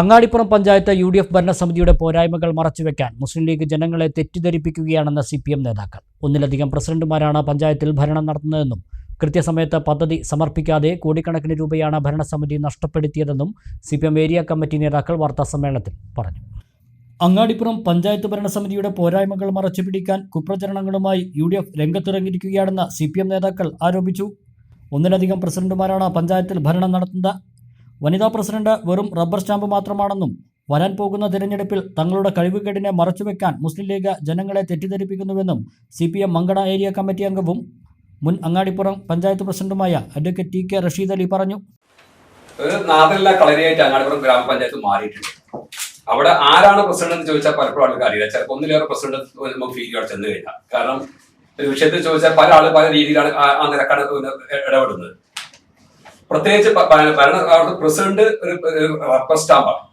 Angadippuram panchayat U D F ഭരണസമിതിയുടെ പോരായ്മകൾ മറച്ചുവെക്കാൻ മുസ്ലിം ലീഗ് ജനങ്ങളെ തെറ്റിദ്ധരിപ്പിക്കുകയാണെന്ന് സി പി എം നേതാക്കൾ. ഒന്നിലധികം പ്രസിഡന്റുമാരാണ് പഞ്ചായത്തിൽ ഭരണം നടത്തുന്നതെന്നും കൃത്യസമയത്ത് പദ്ധതി സമർപ്പിക്കാതെ കോടിക്കണക്കിന് രൂപയാണ് ഭരണസമിതി നഷ്ടപ്പെടുത്തിയതെന്നും C P M area committee നേതാക്കൾ വാർത്താസമ്മേളനത്തിൽ പറഞ്ഞു. അങ്ങാടിപ്പുറം പഞ്ചായത്ത് ഭരണസമിതിയുടെ പോരായ്മകൾ മറച്ചുപിടിക്കാൻ കുപ്രചരണങ്ങളുമായി യു ഡി എഫ് രംഗത്തിറങ്ങിയിരിക്കുകയാണെന്ന് സി പി എം നേതാക്കൾ ആരോപിച്ചു. ഒന്നിലധികം പ്രസിഡന്റുമാരാണ് പഞ്ചായത്തിൽ ഭരണം നടത്തുന്നത് വനിതാ പ്രസിഡന്റ് വെറും റബ്ബർ സ്റ്റാമ്പ് മാത്രമാണെന്നും വരാൻ പോകുന്ന തിരഞ്ഞെടുപ്പിൽ തങ്ങളുടെ കഴിവുകേടിനെ മറച്ചുവെക്കാൻ മുസ്ലിം ലീഗ് ജനങ്ങളെ തെറ്റിദ്ധരിപ്പിക്കുന്നുവെന്നും C P M Mankada area committee അംഗവും മുൻ അങ്ങാടിപ്പുറം പഞ്ചായത്ത് പ്രസിഡന്റുമായ advocate T K Rasheed Ali പറഞ്ഞു. കളരിയായിട്ട് അങ്ങാടിപ്പുറം ഗ്രാമപഞ്ചായത്ത് മാറിയിട്ടുണ്ട്. അവിടെ ആരാണ് പ്രസിഡന്റ് എന്ന് ചോദിച്ചാൽ പലപ്പോഴും ആൾക്ക് അറിയില്ല. ചിലപ്പോൾ ഒന്നിലേറെ പ്രസിഡന്റ് നമുക്ക് ഫീൽ അവിടെ ചെന്ന് കഴിഞ്ഞാൽ. കാരണം ഒരു വിഷയത്തിൽ ചോദിച്ചാൽ പല ആൾ പല രീതിയിലാണ് ആ നിരക്കാണ് ഇടപെടുന്നത്. പ്രത്യേകിച്ച് ഭരണ പ്രസിഡന്റ് ഒരു റബ്ബർ സ്റ്റാമ്പാണ്.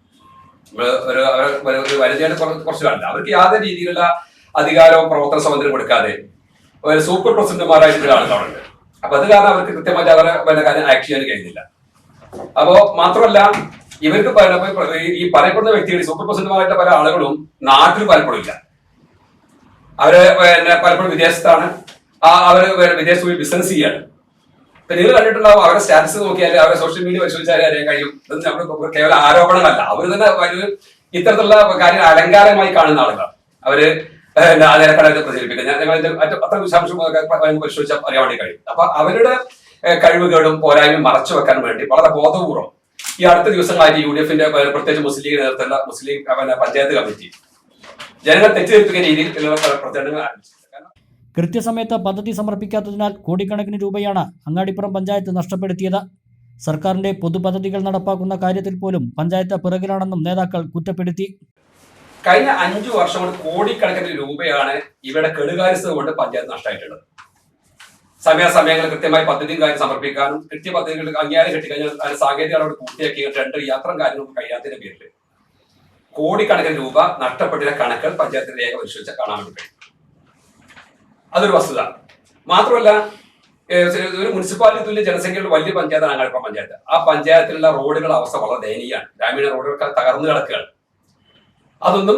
ഒരു ഒരു- കുറച്ച് കാണില്ല അവർക്ക് യാതൊരു രീതിയിലുള്ള അധികാരവും പ്രവർത്തന സ്വാതന്ത്ര്യം കൊടുക്കാതെ ഒരു സൂപ്പർ പ്രസിഡന്റുമാരായിട്ടുള്ള ആളുകളുണ്ട് അപ്പൊ അത് കാരണം അവർക്ക് കൃത്യമായിട്ട് അവരെ വല്ല കാര്യം ആക്ട് ചെയ്യാൻ കഴിയുന്നില്ല. അപ്പോ മാത്രമല്ല ഇവർക്ക് ഈ- പറയപ്പെടുന്ന വ്യക്തികൾ സൂപ്പർ പ്രസിഡന്റുമാരായിട്ട് പല ആളുകളും നാട്ടിൽ പലപ്പോഴും ഇല്ല അവർ പലപ്പോഴും വിദേശത്താണ്. ആ അവർ വിദേശത്ത് പോയി ബിസിനസ് ചെയ്യാണ്. ഇപ്പൊ നിങ്ങൾ കണ്ടിട്ടുണ്ടാവും അവരുടെ സ്റ്റാറ്റസ് നോക്കിയാൽ അവരുടെ സോഷ്യൽ മീഡിയ പരിശോധിച്ചാൽ അറിയാൻ കഴിയും. ഇത് നമ്മൾ കേവലം ആരോപണമല്ല. അവർ തന്നെ ഇത്തരത്തിലുള്ള കാര്യങ്ങൾ അലങ്കാരമായി കാണുന്ന ആളുകളാണ്. അവർ നിരക്കടത്തെ പ്രചരിപ്പിക്കുന്നത്. ഞാൻ അത്ര- വിശാംശം പരിശോധിച്ചാൽ അറിയാൻ വേണ്ടി കഴിയും. അപ്പൊ അവരുടെ കഴിവുകളും പോരായ്മയും മറച്ചു വെക്കാൻ വേണ്ടി വളരെ ബോധപൂർവം ഈ അടുത്ത ദിവസങ്ങളായിട്ട് യു ഡി എഫിന്റെ പ്രത്യേകിച്ച് മുസ്ലിം ലീഗ് നേതൃത്വത്തിലുള്ള മുസ്ലിം പഞ്ചായത്ത് കമ്മിറ്റി ജനങ്ങളെ തെറ്റിദ്ധരിപ്പിക്കുന്ന രീതിയിൽ പ്രചരണങ്ങൾ കൃത്യസമയത്ത് പദ്ധതി സമർപ്പിക്കാത്തതിനാൽ കോടിക്കണക്കിന് രൂപയാണ് അങ്ങാടിപ്പുറം പഞ്ചായത്ത് നഷ്ടപ്പെടുത്തിയത്. സർക്കാരിന്റെ പൊതുപദ്ധതികൾ നടപ്പാക്കുന്ന കാര്യത്തിൽ പോലും പഞ്ചായത്ത് പിറകിലാണെന്നും നേതാക്കൾ കുറ്റപ്പെടുത്തി. കഴിഞ്ഞ അഞ്ചു വർഷം കൊണ്ട് കോടിക്കണക്കിന് രൂപയാണ് ഇവിടെ കെടുകാര്യസ്ഥത കൊണ്ട് പഞ്ചായത്ത് നഷ്ടമായിട്ടുള്ളത്. സമയാസമയങ്ങളിൽ കൃത്യമായി പദ്ധതിയും കാര്യം സമർപ്പിക്കാനും കൃത്യ പദ്ധതികൾ അംഗീകാരം കിട്ടിക്കഴിഞ്ഞാൽ സാങ്കേതിക അവിടെ പൂർത്തിയാക്കി ടെൻഡർ യാത്രം കാര്യങ്ങളും കഴിയാത്തതിന്റെ പേരിൽ കോടിക്കണക്കിന് രൂപ നഷ്ടപ്പെട്ട കണക്കുകൾ പഞ്ചായത്തിന്റെ രേഖ പരിശോധിച്ചാൽ കാണാൻ വേണ്ടി അതൊരു വസ്തുത. മാത്രമല്ല ഒരു മുനിസിപ്പാലിറ്റി തുല്യ ജനസംഖ്യയുള്ള വലിയ പഞ്ചായത്താണ് അങ്ങാടിപ്പ പഞ്ചായത്ത്. ആ പഞ്ചായത്തിലുള്ള റോഡുകളുടെ അവസ്ഥ വളരെ ദയനീയമാണ്. ഗ്രാമീണ റോഡുകൾ തകർന്നു കിടക്കുകയാണ്. അതൊന്നും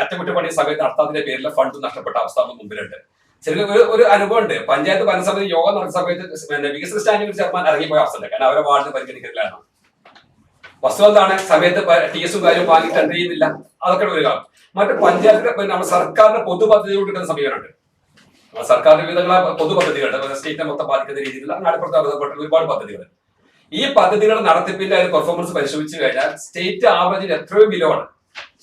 അറ്റകുറ്റപ്പണി സമയത്ത് നടത്താത്തതിന്റെ പേരിൽ ഫണ്ട് നഷ്ടപ്പെട്ട അവസ്ഥ നമുക്ക് മുമ്പിലുണ്ട്. ശരിക്കും ഒരു ഒരു അനുഭവമുണ്ട്. പഞ്ചായത്ത് ഭരണസമിതി യോഗം നടന്ന സമയത്ത് വികസന സ്റ്റാൻഡിംഗ് ചെയർമാൻ ഇറങ്ങിപ്പോയ അവസ്ഥ കാരണം അവരെ വാർഡിന് പരിഗണിക്കലാണ് വസ്തുത എന്താണ് സമയത്ത് ടി എസും കാര്യം വാങ്ങി ടെൻഡർ ചെയ്യുന്നില്ല. അതൊക്കെ ഒരു കാലം. മറ്റു പഞ്ചായത്തിന്റെ നമ്മുടെ സർക്കാരിന്റെ പൊതു പദ്ധതി കൊടുക്കുന്ന സമീപനമുണ്ട് സർക്കാരിന്റെ വിവിധങ്ങളായ പൊതു പദ്ധതികളുണ്ട് സ്റ്റേറ്റിനെ മൊത്തം ബാധിക്കുന്ന രീതിയിലുള്ള ബന്ധപ്പെട്ട ഒരുപാട് പദ്ധതികൾ. ഈ പദ്ധതികളുടെ നടത്തിപ്പിന്റെ ഒരു പെർഫോമൻസ് പരിശോധിച്ചു കഴിഞ്ഞാൽ സ്റ്റേറ്റ് ആവറേജിൽ എത്രയോ ബിലോ ആണ്.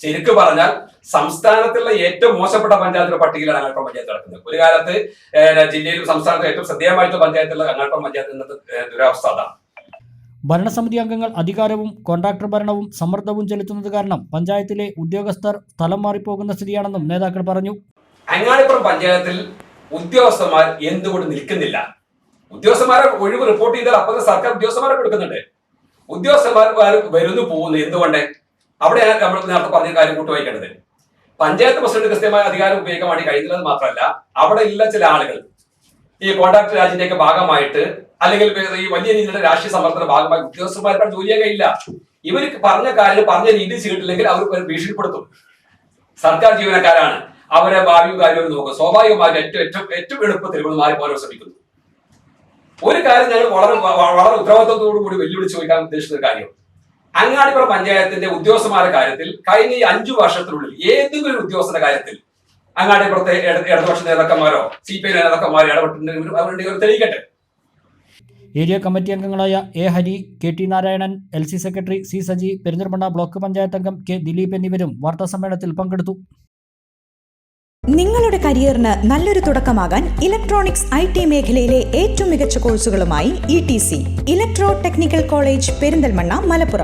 ശരിക്കും പറഞ്ഞാൽ സംസ്ഥാനത്തുള്ള ഏറ്റവും മോശപ്പെട്ട പഞ്ചായത്തിന്റെ പട്ടികയിലാണ് അങ്ങാട്ടം പഞ്ചായത്ത് നടക്കുന്നത്. ഒരു കാലത്ത് ജില്ലയിലും സംസ്ഥാനത്തും ഏറ്റവും ശ്രദ്ധേയമായിട്ട് പഞ്ചായത്തുള്ള അങ്ങാട്ടം പഞ്ചായത്ത് ദുരവസ്ഥ അതാണ്. ഭരണസമിതി അംഗങ്ങൾ അധികാരവും കോൺട്രാക്ടർ ഭരണവും സമ്മർദ്ദവും ചെലുത്തുന്നത് കാരണം പഞ്ചായത്തിലെ ഉദ്യോഗസ്ഥർ സ്ഥലം മാറിപ്പോകുന്ന സ്ഥിതിയാണെന്നും നേതാക്കൾ പറഞ്ഞു. അങ്ങാടിപ്പുറം പഞ്ചായത്തിൽ ഉദ്യോഗസ്ഥന്മാർ എന്തുകൊണ്ട് നിൽക്കുന്നില്ല? ഉദ്യോഗസ്ഥന്മാരെ ഒഴിവ് റിപ്പോർട്ട് ചെയ്താൽ അപ്പൊ സർക്കാർ ഉദ്യോഗസ്ഥന്മാരെ കൊടുക്കുന്നുണ്ട്. ഉദ്യോഗസ്ഥന്മാർ വരുന്നു പോകുന്നു. എന്തുകൊണ്ട്? അവിടെ നമ്മൾ നേരത്തെ പറഞ്ഞ കാര്യം കൂട്ടുവായിക്കേണ്ടത്. പഞ്ചായത്ത് പ്രസിഡന്റ് കൃത്യമായ അധികാരം ഉപയോഗിക്കാൻ വേണ്ടി കഴിയുന്നത് മാത്രമല്ല അവിടെ ഉള്ള ചില ആളുകൾ. ഈ കോൺട്രാക്ട് രാജ്യത്തെ ഭാഗമായിട്ട് അല്ലെങ്കിൽ ഈ വലിയ രീതിയിലുള്ള രാഷ്ട്രീയ സമ്മർദ്ദത്തിന്റെ ഭാഗമായി ഉദ്യോഗസ്ഥന്മാർക്ക് ജോലി ചെയ്യാൻ കഴിയില്ല ഇവർ പറഞ്ഞ കാര്യം പറഞ്ഞ രീതിയിൽ ചെയ്തിട്ടില്ലെങ്കിൽ അവർ ഭീഷണിപ്പെടുത്തും. സർക്കാർ ജീവനക്കാരാണ്. അവരെ ഭാവിയും കാര്യവും നോക്കുക. സ്വാഭാവികമായിട്ട് ഏറ്റവും ഏറ്റവും ഏറ്റവും എളുപ്പത്തിൽ ഇവർ പോകാൻ ശ്രമിക്കുന്നു. ഒരു കാര്യം ഞങ്ങൾ വളരെ വളരെ ഉത്തരവാദിത്വത്തോടു കൂടി വെല്ലുവിളിച്ച് ചോദിക്കാൻ ഉദ്ദേശിച്ച ഒരു കാര്യം. അങ്ങാടിപ്പുറ പഞ്ചായത്തിന്റെ ഉദ്യോഗസ്ഥന്മാരുടെ കാര്യത്തിൽ കഴിഞ്ഞ ഈ അഞ്ചു വർഷത്തിനുള്ളിൽ ഏതെങ്കിലും ഉദ്യോഗസ്ഥന്റെ കാര്യത്തിൽ അങ്ങാടിപ്പുറത്തെ പുറത്തെ ഇടതുപക്ഷ നേതാക്കന്മാരോ സി പി ഐ നേതാക്കന്മാരോ ഇടപെട്ടിട്ടുണ്ടെങ്കിൽ അവരുടെ ഒരു തെളിയിക്കട്ടെ. ഏരിയ കമ്മിറ്റി അംഗങ്ങളായ A Hari K T Narayanan L C secretary C Saji Perinthalmanna block panchayat അംഗം കെ ദിലീപ് എന്നിവരും വാർത്താസമ്മേളനത്തിൽ പങ്കെടുത്തു. നിങ്ങളുടെ കരിയറിന് നല്ലൊരു തുടക്കമാകാൻ ഇലക്ട്രോണിക്സ് ഐ ടി മേഖലയിലെ ഏറ്റവും മികച്ച കോഴ്സുകളുമായി E T C electro technical college Perinthalmanna Malappuram.